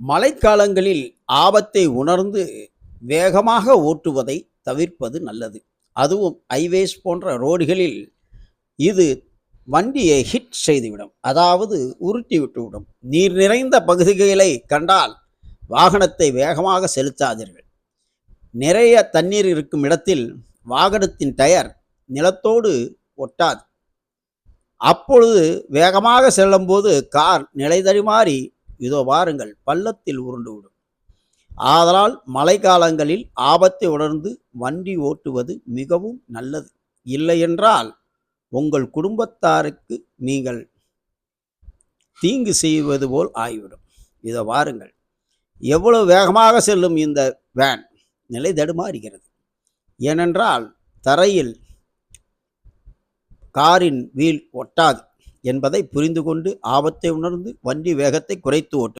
மழைக்காலங்களில் ஆபத்தை உணர்ந்து வேகமாக ஓட்டுவதை தவிர்ப்பது நல்லது. அதுவும் ஹைவேஸ் போன்ற ரோடுகளில் இது வண்டியை ஹிட் செய்துவிடும். அதாவது உருட்டி விட்டுவிடும். நீர் நிறைந்த பகுதிகளை கண்டால் வாகனத்தை வேகமாக செலுத்தாதீர்கள். நிறைய தண்ணீர் இருக்கும் இடத்தில் வாகனத்தின் டயர் நிலத்தோடு ஒட்டாது. அப்பொழுது வேகமாக செல்லும்போது கார் நிலைதடிமாறி இதோ வாருங்கள் பள்ளத்தில் உருண்டுவிடும் ஆதலால் மழைக்காலங்களில் ஆபத்தை உணர்ந்து வண்டி ஓட்டுவது மிகவும் நல்லது. இல்லையென்றால் உங்கள் குடும்பத்தாருக்கு நீங்கள் தீங்கு செய்வது போல் ஆகிவிடும். இதை வாருங்கள் எவ்வளவு வேகமாக செல்லும் இந்த வேன் நிலை தடுமாறுகிறது. ஏனென்றால் தரையில் காரின் வீல் ஒட்டாது. என்பதை புரிந்து கொண்டு ஆபத்தை உணர்ந்து வண்டி வேகத்தை குறைத்து ஓட்டு